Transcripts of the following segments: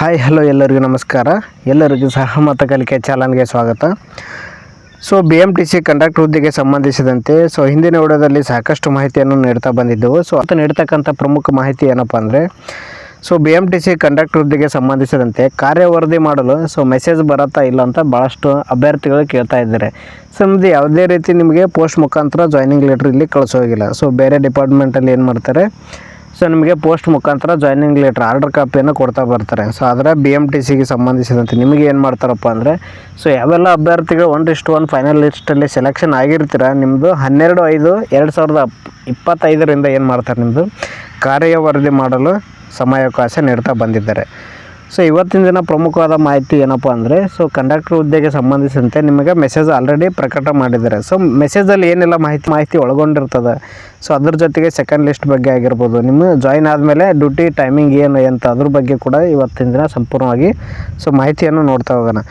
Hi hello ಎಲ್ಲರಿಗೂ ನಮಸ್ಕಾರ. ಎಲ್ಲರಿಗೂ ಸಹ ಮತ ಕಲಿಕೆ ಚಾಲನ್ಗೆ ಸ್ವಾಗತ. So B M T C conductor ಹುದ್ದೆಗೆ ಸಂಬಂಧಿಸಿದಂತೆ ಸೊ ಹಿಂದಿನ ವಿಡಿಯೋದಲ್ಲಿ ಸಾಕಷ್ಟು ಮಾಹಿತಿಯನ್ನು ನೀಡ್ತಾ ಬಂದಿದ್ದೆವು. ಸೊ ಅದು ನೀಡ್ತಕ್ಕಂಥ ಪ್ರಮುಖ ಮಾಹಿತಿ ಏನಪ್ಪ ಅಂದರೆ so B M T C conductor ಹುದ್ದೆಗೆ ಸಂಬಂಧಿಸಿದಂತೆ ಕಾರ್ಯವರದಿ ಮಾಡಲು ಸೊ ಮೆಸೇಜ್ ಬರುತ್ತಾ ಇಲ್ಲ ಅಂತ ಭಾಳಷ್ಟು ಅಭ್ಯರ್ಥಿಗಳು ಕೇಳ್ತಾ ಇದ್ದಾರೆ. ಸೊ ನಿಮ್ಮದು ಯಾವುದೇ ರೀತಿ ನಿಮಗೆ ಪೋಸ್ಟ್ ಮುಖಾಂತರ ಜಾಯ್ನಿಂಗ್ ಲೆಟ್ರ್ ಇಲ್ಲಿ ಕಳಿಸೋಗಿಲ್ಲ. ಸೊ ಬೇರೆ ಡಿಪಾರ್ಟ್ಮೆಂಟಲ್ಲಿ ಏನು ಮಾಡ್ತಾರೆ ಸೊ ನಿಮಗೆ ಪೋಸ್ಟ್ ಮುಖಾಂತರ ಜಾಯ್ನಿಂಗ್ ಲೆಟ್ರ್ ಆರ್ಡರ್ ಕಾಪಿಯನ್ನು ಕೊಡ್ತಾ ಬರ್ತಾರೆ. ಸೊ ಆದರೆ ಬಿ ಎಂ ಟಿ ಸಿಗೆ ಸಂಬಂಧಿಸಿದಂತೆ ನಿಮಗೆ ಏನು ಮಾಡ್ತಾರಪ್ಪ ಅಂದರೆ ಸೊ ಯಾವೆಲ್ಲ ಅಭ್ಯರ್ಥಿಗಳು ಒನ್ ಇಷ್ಟು ಒನ್ ಫೈನಲ್ ಲಿಸ್ಟಲ್ಲಿ ಸೆಲೆಕ್ಷನ್ ಆಗಿರ್ತೀರ ನಿಮ್ಮದು ಹನ್ನೆರಡು, ಐದು, ಎರಡು ಸಾವಿರದ ಇಪ್ಪತ್ತೈದರಿಂದ ಏನು ಮಾಡ್ತಾರೆ ನಿಮ್ಮದು ಕಾರ್ಯ ವರದಿ ಮಾಡಲು ಸಮಯಾವಕಾಶ ನೀಡ್ತಾ ಬಂದಿದ್ದಾರೆ. ಸೊ ಇವತ್ತಿನ ದಿನ ಪ್ರಮುಖವಾದ ಮಾಹಿತಿ ಏನಪ್ಪ ಅಂದರೆ ಸೊ ಕಂಡಕ್ಟರ್ ಹುದ್ದೆಗೆ ಸಂಬಂಧಿಸಿದಂತೆ ನಿಮಗೆ ಮೆಸೇಜ್ ಆಲ್ರೆಡಿ ಪ್ರಕಟ ಮಾಡಿದ್ದಾರೆ. ಸೊ ಮೆಸೇಜಲ್ಲಿ ಏನೆಲ್ಲ ಮಾಹಿತಿ ಮಾಹಿತಿ ಒಳಗೊಂಡಿರ್ತದೆ? ಸೊ ಅದ್ರ ಜೊತೆಗೆ ಸೆಕೆಂಡ್ ಲಿಸ್ಟ್ ಬಗ್ಗೆ ಆಗಿರ್ಬೋದು. ನಿಮ್ಮ ಜಾಯಿನ್ ಆದಮೇಲೆ ಡ್ಯೂಟಿ ಟೈಮಿಂಗ್ ಏನು ಅಂತ ಅದ್ರ ಬಗ್ಗೆ ಕೂಡ ಇವತ್ತಿನ ದಿನ ಸಂಪೂರ್ಣವಾಗಿ ಸೊ ಮಾಹಿತಿಯನ್ನು ನೋಡ್ತಾ ಹೋಗೋಣ.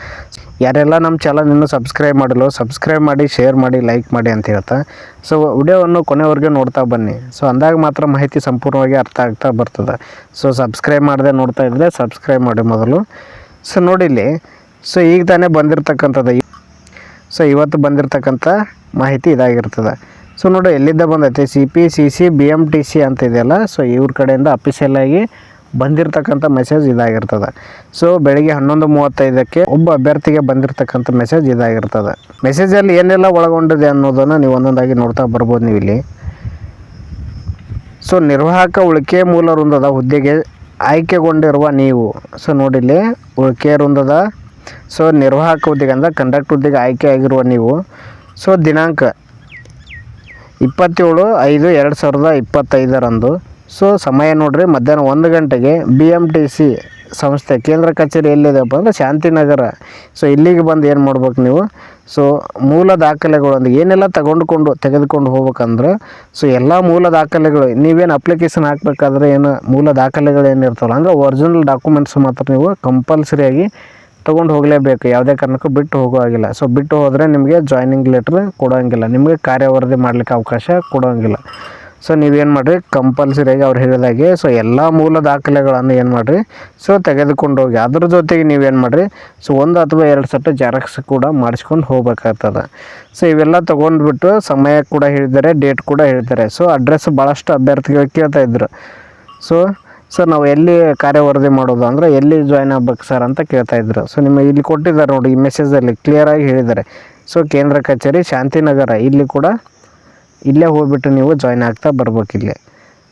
ಯಾರೆಲ್ಲ ನಮ್ಮ ಚಾನಲ್ ಇನ್ನು ಸಬ್ಸ್ಕ್ರೈಬ್ ಮಾಡಲು ಸಬ್ಸ್ಕ್ರೈಬ್ ಮಾಡಿ ಶೇರ್ ಮಾಡಿ ಲೈಕ್ ಮಾಡಿ ಅಂತ ಹೇಳ್ತಾ ಸೊ ವಿಡಿಯೋವನ್ನು ಕೊನೆವರೆಗೆ ನೋಡ್ತಾ ಬನ್ನಿ. ಸೊ ಅಂದಾಗ ಮಾತ್ರ ಮಾಹಿತಿ ಸಂಪೂರ್ಣವಾಗಿ ಅರ್ಥ ಆಗ್ತಾ ಬರ್ತದೆ. ಸೊ ಸಬ್ಸ್ಕ್ರೈಬ್ ಮಾಡದೆ ನೋಡ್ತಾ ಇದ್ದರೆ ಸಬ್ಸ್ಕ್ರೈಬ್ ಮಾಡಿ ಮೊದಲು. ಸೊ ನೋಡಿಲ್ಲಿ ಸೊ ಈಗ ತಾನೇ ಬಂದಿರತಕ್ಕಂಥದ್ದು ಸೊ ಇವತ್ತು ಬಂದಿರತಕ್ಕಂಥ ಮಾಹಿತಿ ಇದಾಗಿರ್ತದೆ. ಸೊ ನೋಡಿ ಎಲ್ಲಿದ್ದ ಬಂದೈತೆ C P C C B M T C ಅಂತ ಇದೆಯಲ್ಲ ಸೊ ಇವ್ರ ಕಡೆಯಿಂದ ಅಫಿಷಿಯಲ್ ಆಗಿ ಬಂದಿರತಕ್ಕಂಥ ಮೆಸೇಜ್ ಇದಾಗಿರ್ತದೆ. ಸೊ ಬೆಳಗ್ಗೆ ಹನ್ನೊಂದು ಮೂವತ್ತೈದಕ್ಕೆ ಒಬ್ಬ ಅಭ್ಯರ್ಥಿಗೆ ಬಂದಿರತಕ್ಕಂಥ ಮೆಸೇಜ್ ಇದಾಗಿರ್ತದೆ. ಮೆಸೇಜಲ್ಲಿ ಏನೆಲ್ಲ ಒಳಗೊಂಡಿದೆ ಅನ್ನೋದನ್ನು ನೀವು ಒಂದೊಂದಾಗಿ ನೋಡ್ತಾ ಬರ್ಬೋದು ನೀವು ಇಲ್ಲಿ ಸೊ ನಿರ್ವಾಹಕ ಉಳಿಕೆ ಮೂಲ ವೃಂದದ ಹುದ್ದೆಗೆ ಆಯ್ಕೆಗೊಂಡಿರುವ ನೀವು ಸೊ ನೋಡಿಲ್ಲಿ ಉಳಿಕೆ ವೃಂದದ ಸೊ ನಿರ್ವಾಹಕ ಹುದ್ದೆಗೆ ಅಂದರೆ ಕಂಡಕ್ಟ್ ಹುದ್ದೆಗೆ ಆಯ್ಕೆ ಆಗಿರುವ ನೀವು ಸೊ ದಿನಾಂಕ ಇಪ್ಪತ್ತೇಳು ಐದು ಎರಡು ಸಾವಿರದ ಇಪ್ಪತ್ತೈದರಂದು ಸೊ ಸಮಯ ನೋಡ್ರಿ, ಮಧ್ಯಾಹ್ನ ಒಂದು ಗಂಟೆಗೆ ಬಿ ಎಂ ಟಿ ಸಿ ಸಂಸ್ಥೆ, ಕೇಂದ್ರ ಕಚೇರಿ ಎಲ್ಲಿದೆಪ್ಪ ಅಂದರೆ ಶಾಂತಿನಗರ. ಸೊ ಇಲ್ಲಿಗೆ ಬಂದು ಏನು ಮಾಡ್ಬೇಕು ನೀವು? ಸೊ ಮೂಲ ದಾಖಲೆಗಳೊಂದಿಗೆ ಏನೆಲ್ಲ ತಗೊಂಡುಕೊಂಡು, ತೆಗೆದುಕೊಂಡು ಹೋಗ್ಬೇಕಂದ್ರೆ, ಸೊ ಎಲ್ಲ ಮೂಲ ದಾಖಲೆಗಳು, ನೀವೇನು ಅಪ್ಲಿಕೇಶನ್ ಹಾಕ್ಬೇಕಾದ್ರೆ ಏನು ಮೂಲ ದಾಖಲೆಗಳು ಏನಿರ್ತಾವಲ್ಲ ಅಂದರೆ ಒರಿಜಿನಲ್ ಡಾಕ್ಯುಮೆಂಟ್ಸ್ ಮಾತ್ರ ನೀವು ಕಂಪಲ್ಸರಿಯಾಗಿ ತೊಗೊಂಡು ಹೋಗಲೇಬೇಕು. ಯಾವುದೇ ಕಾರಣಕ್ಕೂ ಬಿಟ್ಟು ಹೋಗೋ ಹಾಗಿಲ್ಲ. ಸೊ ಬಿಟ್ಟು ಹೋದರೆ ನಿಮಗೆ ಜಾಯ್ನಿಂಗ್ ಲೆಟ್ರ್ ಕೊಡೋಂಗಿಲ್ಲ. ನಿಮಗೆ ಕಾರ್ಯವರದಿ ಮಾಡಲಿಕ್ಕೆ ಅವಕಾಶ ಕೊಡೋಂಗಿಲ್ಲ. ಸೊ ನೀವೇನು ಮಾಡಿರಿ? ಕಂಪಲ್ಸರಿಯಾಗಿ ಅವ್ರು ಹೇಳಿದಾಗೆ ಸೊ ಎಲ್ಲ ಮೂಲ ದಾಖಲೆಗಳನ್ನು ಏನು ಮಾಡಿರಿ? ಸೊ ತೆಗೆದುಕೊಂಡು ಹೋಗಿ ಅದ್ರ ಜೊತೆಗೆ ನೀವೇನು ಮಾಡಿರಿ? ಸೊ ಒಂದು ಅಥವಾ ಎರಡು ಸೆಟ್ ಜೆರಾಕ್ಸ್ ಕೂಡ ಮಾಡಿಸ್ಕೊಂಡು ಹೋಗ್ಬೇಕಾಗ್ತದೆ. ಸೊ ಇವೆಲ್ಲ ತೊಗೊಂಡ್ಬಿಟ್ಟು ಸಮಯ ಕೂಡ ಹೇಳಿದ್ದಾರೆ ಡೇಟ್ ಕೂಡ ಹೇಳ್ತಾರೆ ಸೊ ಅಡ್ರೆಸ್ ಭಾಳಷ್ಟು ಅಭ್ಯರ್ಥಿಗಳು ಕೇಳ್ತಾ ಇದ್ರು. ಸೊ ಸರ್ ನಾವು ಎಲ್ಲಿ ಕಾರ್ಯವರದಿ ಮಾಡೋದು ಅಂದರೆ, ಎಲ್ಲಿ ಜಾಯ್ನ್ ಆಗ್ಬೇಕು ಸರ್ ಅಂತ ಕೇಳ್ತಾ ಇದ್ರು. ಸೊ ನಿಮಗೆ ಇಲ್ಲಿ ಕೊಟ್ಟಿದ್ದಾರೆ ನೋಡಿ, ಈ ಮೆಸೇಜಲ್ಲಿ ಕ್ಲಿಯರಾಗಿ ಹೇಳಿದ್ದಾರೆ. ಸೊ ಕೇಂದ್ರ ಕಚೇರಿ, ಶಾಂತಿನಗರ, ಇಲ್ಲಿ ಕೂಡ ಇಲ್ಲೇ ಹೋಗ್ಬಿಟ್ಟು ನೀವು ಜಾಯ್ನ್ ಆಗ್ತಾ ಬರ್ಬೇಕು ಇಲ್ಲಿ.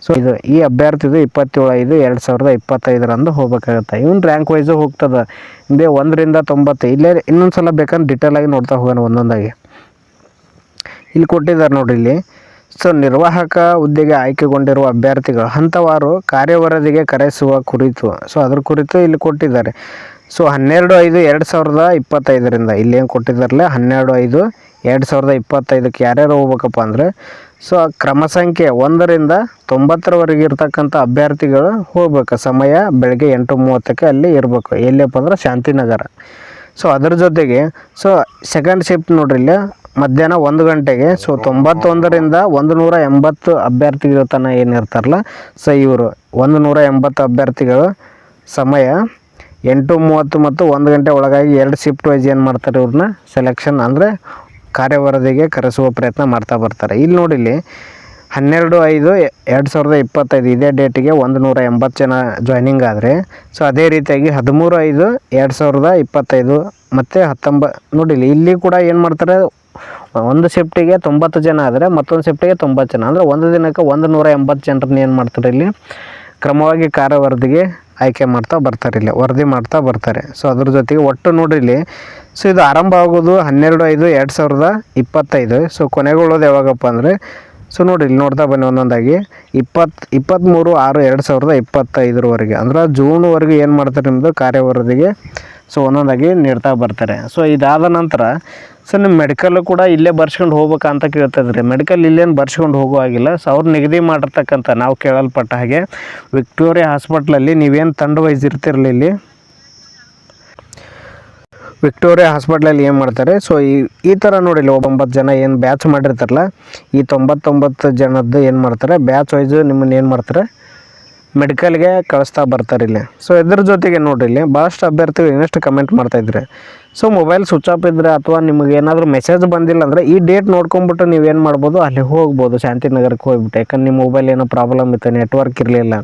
ಸೊ ಇದು ಈ ಅಭ್ಯರ್ಥಿದು ಇಪ್ಪತ್ತೇಳು ಐದು, ಎರಡು ಸಾವಿರದ ಇಪ್ಪತ್ತೈದರಂದು ಹೋಗ್ಬೇಕಾಗತ್ತೆ. ಇವ್ನು ರ್ಯಾಂಕ್ ವೈಸು ಹೋಗ್ತದೆ. ಬೇ ಒಂದರಿಂದ ತೊಂಬತ್ತು, ಇಲ್ಲೇ ಇನ್ನೊಂದು ಸಲ ಬೇಕಂದ್ರೆ ಆಗಿ ನೋಡ್ತಾ ಹೋಗೋಣ ಒಂದೊಂದಾಗಿ. ಇಲ್ಲಿ ಕೊಟ್ಟಿದ್ದಾರೆ ನೋಡಿ ಇಲ್ಲಿ. ಸೊ ನಿರ್ವಾಹಕ ಹುದ್ದೆಗೆ ಆಯ್ಕೆಗೊಂಡಿರುವ ಅಭ್ಯರ್ಥಿಗಳು, ಹಂತವಾರು ಕಾರ್ಯವರದಿಗೆ ಕರೆಸುವ ಕುರಿತು. ಸೊ ಅದ್ರ ಕುರಿತು ಇಲ್ಲಿ ಕೊಟ್ಟಿದ್ದಾರೆ. ಸೊ ಹನ್ನೆರಡು ಐದು, ಎರಡು ಸಾವಿರದ ಇಪ್ಪತ್ತೈದರಿಂದ ಇಲ್ಲೇನು ಕೊಟ್ಟಿದ್ದಾರಲ್ಲ, ಹನ್ನೆರಡು ಐದು ಎರಡು ಸಾವಿರದ ಇಪ್ಪತ್ತೈದಕ್ಕೆ ಯಾರ್ಯಾರು ಹೋಗ್ಬೇಕಪ್ಪ ಅಂದರೆ, ಸೊ ಆ ಕ್ರಮ ಸಂಖ್ಯೆ ಒಂದರಿಂದ ತೊಂಬತ್ತರವರೆಗೆ ಇರ್ತಕ್ಕಂಥ ಅಭ್ಯರ್ಥಿಗಳು ಹೋಗ್ಬೇಕು. ಸಮಯ ಬೆಳಗ್ಗೆ ಎಂಟು ಮೂವತ್ತಕ್ಕೆ ಅಲ್ಲಿ ಇರಬೇಕು. ಎಲ್ಲಿಯಪ್ಪ ಅಂದ್ರೆ ಶಾಂತಿನಗರ. ಸೊ ಅದ್ರ ಜೊತೆಗೆ, ಸೊ ಸೆಕೆಂಡ್ ಶಿಫ್ಟ್ ನೋಡ್ರಿ ಇಲ್ಲಿ, ಮಧ್ಯಾಹ್ನ ಒಂದು ಗಂಟೆಗೆ, ಸೊ ತೊಂಬತ್ತೊಂದರಿಂದ ಒಂದು ನೂರ ಎಂಬತ್ತು ಅಭ್ಯರ್ಥಿಗಳ ತನಕ ಏನಿರ್ತಾರಲ್ಲ ಸೊ ಇವರು ಒಂದು ನೂರ ಎಂಬತ್ತು ಅಭ್ಯರ್ಥಿಗಳು, ಸಮಯ ಎಂಟು ಮೂವತ್ತು ಮತ್ತು ಒಂದು ಗಂಟೆ ಒಳಗಾಗಿ ಎರಡು ಶಿಫ್ಟ್ ವೈಸ್ ಏನು ಮಾಡ್ತಾರೆ ಇವ್ರನ್ನ ಸೆಲೆಕ್ಷನ್ ಅಂದರೆ ಕಾರ್ಯವರದಿಗೆ ಕರೆಸುವ ಪ್ರಯತ್ನ ಮಾಡ್ತಾ ಬರ್ತಾರೆ. ಇಲ್ಲಿ ನೋಡಿ ಇಲ್ಲಿ ಹನ್ನೆರಡು ಐದು ಎರಡು ಸಾವಿರದ ಇಪ್ಪತ್ತೈದು ಇದೇ ಡೇಟಿಗೆ ಒಂದು ನೂರ ಎಂಬತ್ತು ಜನ ಜಾಯ್ನಿಂಗ್ ಆದರೆ ಸೊ ಅದೇ ರೀತಿಯಾಗಿ ಹದಿಮೂರು ಐದು ಎರಡು ಸಾವಿರದ ಇಪ್ಪತ್ತೈದು ಮತ್ತು ಹತ್ತೊಂಬ ನೋಡಿಲಿ ಇಲ್ಲಿ ಕೂಡ ಏನು ಮಾಡ್ತಾರೆ, ಒಂದು ಶಿಫ್ಟಿಗೆ ತೊಂಬತ್ತು ಜನ ಆದರೆ ಮತ್ತೊಂದು ಶಿಫ್ಟಿಗೆ ತೊಂಬತ್ತು ಜನ. ಅಂದರೆ ಒಂದು ದಿನಕ್ಕೆ ಒಂದು ನೂರ ಎಂಬತ್ತು ಜನರನ್ನ ಏನು ಮಾಡ್ತಾರೆ ಇಲ್ಲಿ? ಕ್ರಮವಾಗಿ ಕಾರ್ಯವರದಿಗೆ ಆಯ್ಕೆ ಮಾಡ್ತಾ ಬರ್ತಾರೆ ಇಲ್ಲಿ, ವರದಿ ಮಾಡ್ತಾ ಬರ್ತಾರೆ. ಸೊ ಅದ್ರ ಜೊತೆಗೆ ಒಟ್ಟು ನೋಡ್ರಿ ಇಲ್ಲಿ. ಸೊ ಇದು ಆರಂಭ ಆಗೋದು ಹನ್ನೆರಡು ಐದು ಎರಡು ಸಾವಿರದ ಇಪ್ಪತ್ತೈದು. ಸೊ ಕೊನೆಗೊಳ್ಳೋದು ಯಾವಾಗಪ್ಪ ಅಂದರೆ ಸೊ ನೋಡಿ ಇಲ್ಲಿ ನೋಡ್ತಾ ಬನ್ನಿ ಒಂದೊಂದಾಗಿ. ಇಪ್ಪತ್ತು ಇಪ್ಪತ್ತ್ಮೂರು ಆರು ಎರಡು ಸಾವಿರದ ಇಪ್ಪತ್ತೈದರವರೆಗೆ, ಅಂದ್ರೆ ಜೂನ್ವರೆಗೆ ಏನು ಮಾಡ್ತಾರೆ ನಿಮ್ಮದು ಕಾರ್ಯವರದಿಗೆ ಸೊ ಒಂದೊಂದಾಗಿ ನೀಡ್ತಾ ಬರ್ತಾರೆ. ಸೊ ಇದಾದ ನಂತರ ಸೊ ನಿಮ್ಮ ಮೆಡಿಕಲ್ ಕೂಡ ಇಲ್ಲೇ ಬರ್ಸ್ಕೊಂಡು ಹೋಗ್ಬೇಕಂತ ಅಂತ ಕೇಳ್ತಿದ್ರಿ ಮೆಡಿಕಲ್ ಇಲ್ಲೇನು ಬರ್ಸ್ಕೊಂಡು ಹೋಗೋ ಹಾಗಿಲ್ಲ ಸೊ ಅವ್ರು ನಿಗದಿ ಮಾಡಿರ್ತಕ್ಕಂಥ ನಾವು ಕೇಳಲ್ಪಟ್ಟ ಹಾಗೆ ವಿಕ್ಟೋರಿಯಾ ಹಾಸ್ಪಿಟ್ಲಲ್ಲಿ ನೀವೇನು ತಂಡ ವೈಸ್ ಇರ್ತಿರಲಿಲ್ಲ ಇಲ್ಲಿ ವಿಕ್ಟೋರಿಯಾ ಹಾಸ್ಪಿಟ್ಲಲ್ಲಿ ಏನು ಮಾಡ್ತಾರೆ? ಸೊ ಈ ಈ ಥರ ನೋಡಿಲ್ಲ ಒಂಬತ್ತು ಜನ ಏನು ಬ್ಯಾಚ್ ಮಾಡಿರ್ತಾರಲ್ಲ, ಈ ತೊಂಬತ್ತೊಂಬತ್ತು ಜನದ್ದು ಏನು ಮಾಡ್ತಾರೆ? ಬ್ಯಾಚ್ ವೈಸು ನಿಮ್ಮನ್ನು ಏನು ಮಾಡ್ತಾರೆ? ಮೆಡಿಕಲ್ಗೆ ಕಳಿಸ್ತಾ ಬರ್ತಾರೆ ಇಲ್ಲಿ. ಸೊ ಇದ್ರ ಜೊತೆಗೆ ನೋಡಿರಿ ಇಲ್ಲಿ ಭಾಳಷ್ಟು ಅಭ್ಯರ್ಥಿಗಳು ಇನ್ನಷ್ಟು ಕಮೆಂಟ್ ಮಾಡ್ತಾಯಿದ್ರೆ ಸೊ ಮೊಬೈಲ್ ಸ್ವಿಚ್ ಆಫ್ ಇದ್ದರೆ ಅಥವಾ ನಿಮಗೆ ಏನಾದರೂ ಮೆಸೇಜ್ ಬಂದಿಲ್ಲ ಅಂದರೆ ಈ ಡೇಟ್ ನೋಡ್ಕೊಂಬಿಟ್ಟು ನೀವೇನು ಮಾಡ್ಬೋದು? ಅಲ್ಲಿ ಹೋಗ್ಬೋದು, ಶಾಂತಿನಗರಕ್ಕೆ ಹೋಗ್ಬಿಟ್ಟು. ಯಾಕಂದ್ರೆ ನಿಮ್ಮ ಮೊಬೈಲ್ ಏನೋ ಪ್ರಾಬ್ಲಮ್ ಇತ್ತು ನೆಟ್ವರ್ಕ್ ಇರಲಿಲ್ಲ.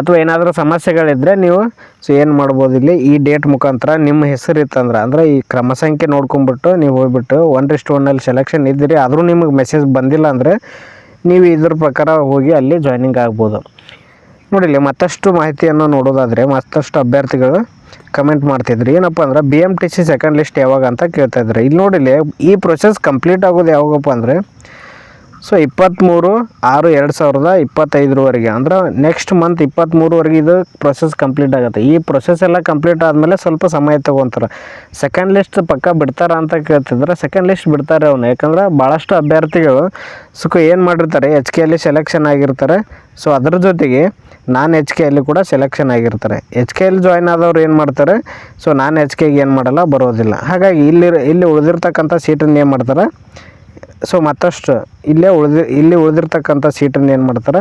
ಅಥವಾ ಏನಾದರೂ ಸಮಸ್ಯೆಗಳಿದ್ದರೆ ನೀವು ಸೊ ಏನು ಮಾಡ್ಬೋದು ಇಲ್ಲಿ? ಈ ಡೇಟ್ ಮುಖಾಂತರ ನಿಮ್ಮ ಹೆಸರು ಇತ್ತಂದ್ರೆ, ಅಂದರೆ ಈ ಕ್ರಮ ಸಂಖ್ಯೆ ನೋಡ್ಕೊಂಬಿಟ್ಟು ನೀವು ಹೋಗ್ಬಿಟ್ಟು ಒನ್ ರಿಸ್ಟ್ ಒನ್ನಲ್ಲಿ ಸೆಲೆಕ್ಷನ್ ಇದ್ದೀರಿ. ಆದರೂ ನಿಮಗೆ ಮೆಸೇಜ್ ಬಂದಿಲ್ಲ ಅಂದರೆ ನೀವು ಇದ್ರ ಪ್ರಕಾರ ಹೋಗಿ ಅಲ್ಲಿ ಜಾಯ್ನಿಂಗ್ ಆಗ್ಬೋದು. ನೋಡಿಲ್ಲಿ ಮತ್ತಷ್ಟು ಮಾಹಿತಿಯನ್ನು ನೋಡೋದಾದರೆ ಮತ್ತಷ್ಟು ಅಭ್ಯರ್ಥಿಗಳು ಕಮೆಂಟ್ ಮಾಡ್ತಿದ್ರು. ಏನಪ್ಪ ಅಂದ್ರೆ B M T C second list ಯಾವಾಗ ಅಂತ ಕೇಳ್ತಾ ಇದ್ರು ಇಲ್ಲಿ ನೋಡಿಲ್ಲಿ ಈ ಪ್ರೊಸೆಸ್ ಕಂಪ್ಲೀಟ್ ಆಗೋದು ಯಾವಾಗಪ್ಪ ಅಂದರೆ ಸೊ ಇಪ್ಪತ್ತ್ಮೂರು, ಆರು, ಎರಡು ಸಾವಿರದ ಇಪ್ಪತ್ತೈದರವರೆಗೆ. ಅಂದ್ರೆ ನೆಕ್ಸ್ಟ್ ಮಂತ್ ಇಪ್ಪತ್ತ್ಮೂರುವರೆಗೆ ಇದು ಪ್ರೊಸೆಸ್ ಕಂಪ್ಲೀಟ್ ಆಗುತ್ತೆ. ಈ ಪ್ರೊಸೆಸ್ ಎಲ್ಲ ಕಂಪ್ಲೀಟ್ ಆದಮೇಲೆ ಸ್ವಲ್ಪ ಸಮಯ ತೊಗೊತಾರೆ. ಸೆಕೆಂಡ್ ಲಿಸ್ಟ್ ಪಕ್ಕ ಬಿಡ್ತಾರ ಅಂತ ಕೇಳ್ತಿದ್ರೆ ಸೆಕೆಂಡ್ ಲಿಸ್ಟ್ ಬಿಡ್ತಾರೆ ಅವನು. ಯಾಕಂದ್ರೆ ಭಾಳಷ್ಟು ಅಭ್ಯರ್ಥಿಗಳು ಸುಖ ಏನು ಮಾಡಿರ್ತಾರೆ ಎಚ್ ಕೆ ಅಲ್ಲಿ ಸೆಲೆಕ್ಷನ್ ಆಗಿರ್ತಾರೆ. ಸೊ ಅದ್ರ ಜೊತೆಗೆ ನಾನ್ ಎಚ್ ಕೆ ಅಲ್ಲಿ ಕೂಡ ಸೆಲೆಕ್ಷನ್ ಆಗಿರ್ತಾರೆ. ಎಚ್ ಕೆ ಅಲ್ಲಿ ಜಾಯ್ನ್ ಆದವ್ರು ಏನು ಮಾಡ್ತಾರೆ? ಸೊ ನಾನ್ ಎಚ್ ಕೆಗೆ ಏನು ಮಾಡಲ್ಲ, ಬರೋದಿಲ್ಲ. ಹಾಗಾಗಿ ಇಲ್ಲಿ ಇಲ್ಲಿ ಉಳಿದಿರ್ತಕ್ಕಂಥ ಸೀಟನ್ನು ಏನು ಮಾಡ್ತಾರೆ? ಸೊ ಮತ್ತಷ್ಟು ಇಲ್ಲೇ ಉಳಿದಿ, ಇಲ್ಲಿ ಉಳಿದಿರ್ತಕ್ಕಂಥ ಸೀಟನ್ನು ಏನು ಮಾಡ್ತಾರೆ?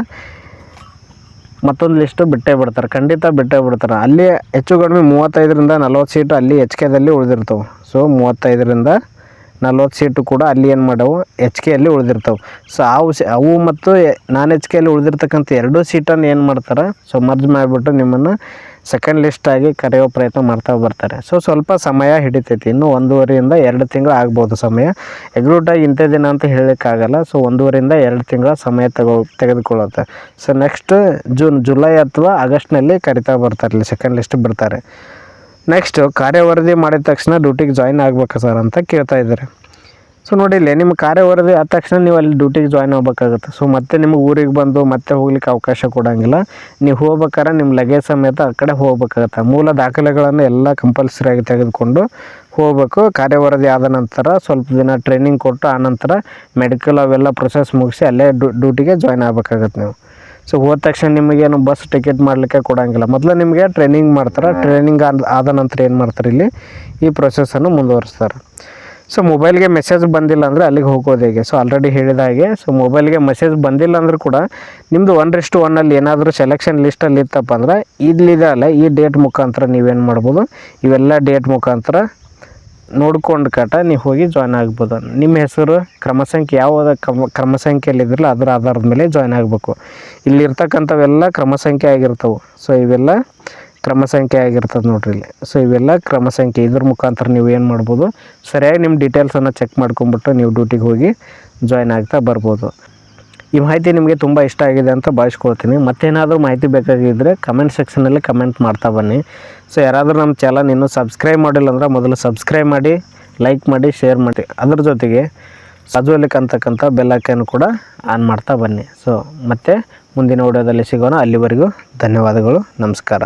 ಮತ್ತೊಂದು ಲಿಸ್ಟು ಬಿಟ್ಟೇ ಬಿಡ್ತಾರೆ. ಖಂಡಿತ ಬಿಟ್ಟೇ ಬಿಡ್ತಾರೆ. ಅಲ್ಲಿ ಹೆಚ್ಚು ಕಡಿಮೆ ಮೂವತ್ತೈದರಿಂದ ನಲ್ವತ್ತು ಸೀಟು ಅಲ್ಲಿ ಎಚ್ ಕೆದಲ್ಲಿ ಉಳಿದಿರ್ತವೆ. ಸೊ ಮೂವತ್ತೈದರಿಂದ ನಲ್ವತ್ತು ಸೀಟು ಕೂಡ ಅಲ್ಲಿ ಏನು ಮಾಡವು? ಎಚ್ ಕೆಯಲ್ಲಿ ಉಳಿದಿರ್ತವೆ. ಸೊ ಅವು ಅವು ಮತ್ತು ನಾನ್ ಎಚ್ ಕೆಯಲ್ಲಿ ಉಳಿದಿರ್ತಕ್ಕಂಥ ಎರಡೂ ಸೀಟನ್ನು ಏನು ಮಾಡ್ತಾರೆ? ಸೊ ಮರ್ಜ್ ಮಾಡಿಬಿಟ್ಟು ನಿಮ್ಮನ್ನು ಸೆಕೆಂಡ್ ಲಿಸ್ಟ್ ಆಗಿ ಕರೆಯೋ ಪ್ರಯತ್ನ ಮಾಡ್ತಾ ಬರ್ತಾರೆ. ಸೊ ಸ್ವಲ್ಪ ಸಮಯ ಹಿಡಿತೈತಿ. ಇನ್ನು ಒಂದೂವರೆಯಿಂದ ಎರಡು ತಿಂಗಳು ಆಗ್ಬೋದು ಸಮಯ. ಎಗ್ರೂಟಾಗಿ ಇಂಥ ದಿನ ಅಂತ ಹೇಳೋಕ್ಕಾಗಲ್ಲ. ಸೊ ಒಂದೂವರೆಯಿಂದ ಎರಡು ತಿಂಗಳ ಸಮಯ ತಗೋ, ತೆಗೆದುಕೊಳ್ಳುತ್ತೆ. ಸೊ ನೆಕ್ಸ್ಟ್ ಜೂನ್ ಜುಲೈ ಅಥವಾ ಆಗಸ್ಟ್ನಲ್ಲಿ ಕರಿತಾ ಬರ್ತಾರೆ. ಇಲ್ಲಿ ಸೆಕೆಂಡ್ ಲಿಸ್ಟ್ ಬರ್ತಾರೆ. ನೆಕ್ಸ್ಟು ಕಾರ್ಯವರದಿ ಮಾಡಿದ ತಕ್ಷಣ ಡ್ಯೂಟಿಗೆ ಜಾಯಿನ್ ಆಗ್ಬೇಕಾ ಸರ್ ಅಂತ ಕೇಳ್ತಾ ಇದ್ದಾರೆ. ಸೊ ನೋಡಿ ಇಲ್ಲಿ ನಿಮ್ಮ ಕಾರ್ಯವರದಿ ಆದ ತಕ್ಷಣ ನೀವು ಅಲ್ಲಿ ಡ್ಯೂಟಿಗೆ ಜಾಯ್ನ್ ಆಗಬೇಕಾಗುತ್ತೆ. ಸೊ ಮತ್ತೆ ನಿಮಗೆ ಊರಿಗೆ ಬಂದು ಮತ್ತೆ ಹೋಗ್ಲಿಕ್ಕೆ ಅವಕಾಶ ಕೊಡೋಂಗಿಲ್ಲ. ನೀವು ಹೋಗ್ಬೇಕಾದ್ರೆ ನಿಮ್ಮ ಲಗೇಜ್ ಸಮೇತ ಆ ಕಡೆ ಹೋಗ್ಬೇಕಾಗತ್ತೆ. ಮೂಲ ದಾಖಲೆಗಳನ್ನು ಎಲ್ಲ ಕಂಪಲ್ಸರಿಯಾಗಿ ತೆಗೆದುಕೊಂಡು ಹೋಗ್ಬೇಕು. ಕಾರ್ಯವರದಿ ಆದ ನಂತರ ಸ್ವಲ್ಪ ದಿನ ಟ್ರೈನಿಂಗ್ ಕೊಟ್ಟು ಆನಂತರ ಮೆಡಿಕಲ್ ಅವೆಲ್ಲ ಪ್ರೊಸೆಸ್ ಮುಗಿಸಿ ಅಲ್ಲೇ ಡ್ಯೂಟಿಗೆ ಜಾಯ್ನ್ ಆಗಬೇಕಾಗತ್ತೆ ನೀವು. ಸೊ ಹೋದ ತಕ್ಷಣ ನಿಮಗೇನು ಬಸ್ ಟಿಕೆಟ್ ಮಾಡಲಿಕ್ಕೆ ಕೊಡೋಂಗಿಲ್ಲ. ಮೊದಲು ನಿಮಗೆ ಟ್ರೈನಿಂಗ್ ಮಾಡ್ತಾರೆ. ಟ್ರೈನಿಂಗ್ ಆದ ನಂತರ ಏನು ಮಾಡ್ತಾರೆ ಇಲ್ಲಿ? ಈ ಪ್ರೊಸೆಸನ್ನು ಮುಂದುವರಿಸ್ತಾರೆ. ಸೊ ಮೊಬೈಲ್ಗೆ ಮೆಸೇಜ್ ಬಂದಿಲ್ಲ ಅಂದರೆ ಅಲ್ಲಿಗೆ ಹೋಗೋದು ಹೇಗೆ? ಸೊ ಆಲ್ರೆಡಿ ಹೇಳಿದ ಹಾಗೆ ಸೊ ಮೊಬೈಲ್ಗೆ ಮೆಸೇಜ್ ಬಂದಿಲ್ಲ ಅಂದರೂ ಕೂಡ ನಿಮ್ಮದು ಒನ್ ರಿಷ್ಟು ಒನ್ನಲ್ಲಿ ಏನಾದರೂ ಸೆಲೆಕ್ಷನ್ ಲಿಸ್ಟಲ್ಲಿ ಇತ್ತಪ್ಪ ಅಂದ್ರೆ ಇಲ್ಲಿದೆ ಅಲ್ಲ ಈ ಡೇಟ್ ಮುಖಾಂತರ ನೀವೇನು ಮಾಡ್ಬೋದು? ಇವೆಲ್ಲ ಡೇಟ್ ಮುಖಾಂತರ ನೋಡ್ಕೊಂಡು ಕಟ ನೀವು ಹೋಗಿ ಜಾಯ್ನ್ ಆಗ್ಬೋದು. ನಿಮ್ಮ ಹೆಸರು ಕ್ರಮ ಸಂಖ್ಯೆ ಯಾವ ಕ್ರಮ ಕ್ರಮ ಸಂಖ್ಯೆಯಲ್ಲಿ ಇದ್ರಲ್ಲ ಅದರ ಆಧಾರದ ಮೇಲೆ ಜಾಯ್ನ್ ಆಗಬೇಕು. ಇಲ್ಲಿರ್ತಕ್ಕಂಥವೆಲ್ಲ ಕ್ರಮ ಸಂಖ್ಯೆ ಆಗಿರ್ತವೆ. ಸೊ ಇವೆಲ್ಲ ಕ್ರಮ ಸಂಖ್ಯೆ ಆಗಿರ್ತದೆ ನೋಡ್ರಿ ಇಲ್ಲಿ. ಸೊ ಇವೆಲ್ಲ ಕ್ರಮ ಸಂಖ್ಯೆ ಇದ್ರ ಮುಖಾಂತರ ನೀವು ಏನು ಮಾಡ್ಬೋದು? ಸರಿಯಾಗಿ ನಿಮ್ಮ ಡೀಟೇಲ್ಸನ್ನು ಚೆಕ್ ಮಾಡ್ಕೊಂಬಿಟ್ಟು ನೀವು ಡ್ಯೂಟಿಗೆ ಹೋಗಿ ಜಾಯ್ನ್ ಆಗ್ತಾ ಬರ್ಬೋದು. ಈ ಮಾಹಿತಿ ನಿಮಗೆ ತುಂಬ ಇಷ್ಟ ಆಗಿದೆ ಅಂತ ಭಾವಿಸ್ಕೊಳ್ತೀನಿ. ಮತ್ತೇನಾದರೂ ಮಾಹಿತಿ ಬೇಕಾಗಿದ್ದರೆ ಕಮೆಂಟ್ ಸೆಕ್ಷನಲ್ಲಿ ಕಮೆಂಟ್ ಮಾಡ್ತಾ ಬನ್ನಿ. ಸೊ ಯಾರಾದರೂ ನಮ್ಮ ಚಾನಲ್ ಇನ್ನೂ ಸಬ್ಸ್ಕ್ರೈಬ್ ಮಾಡಿಲ್ಲ ಅಂದ್ರೆ ಮೊದಲು ಸಬ್ಸ್ಕ್ರೈಬ್ ಮಾಡಿ ಲೈಕ್ ಮಾಡಿ ಶೇರ್ ಮಾಡಿ. ಅದ್ರ ಜೊತೆಗೆ ಬಾಜುವಲ್ಲಿ ಅಂತಕ್ಕಂಥ ಬೆಲ್ಲೈಕನ್ ಕೂಡ ಆನ್ ಮಾಡ್ತಾ ಬನ್ನಿ. ಸೊ ಮತ್ತೆ ಮುಂದಿನ ವಿಡಿಯೋದಲ್ಲಿ ಸಿಗೋಣ. ಅಲ್ಲಿವರೆಗೂ ಧನ್ಯವಾದಗಳು. ನಮಸ್ಕಾರ.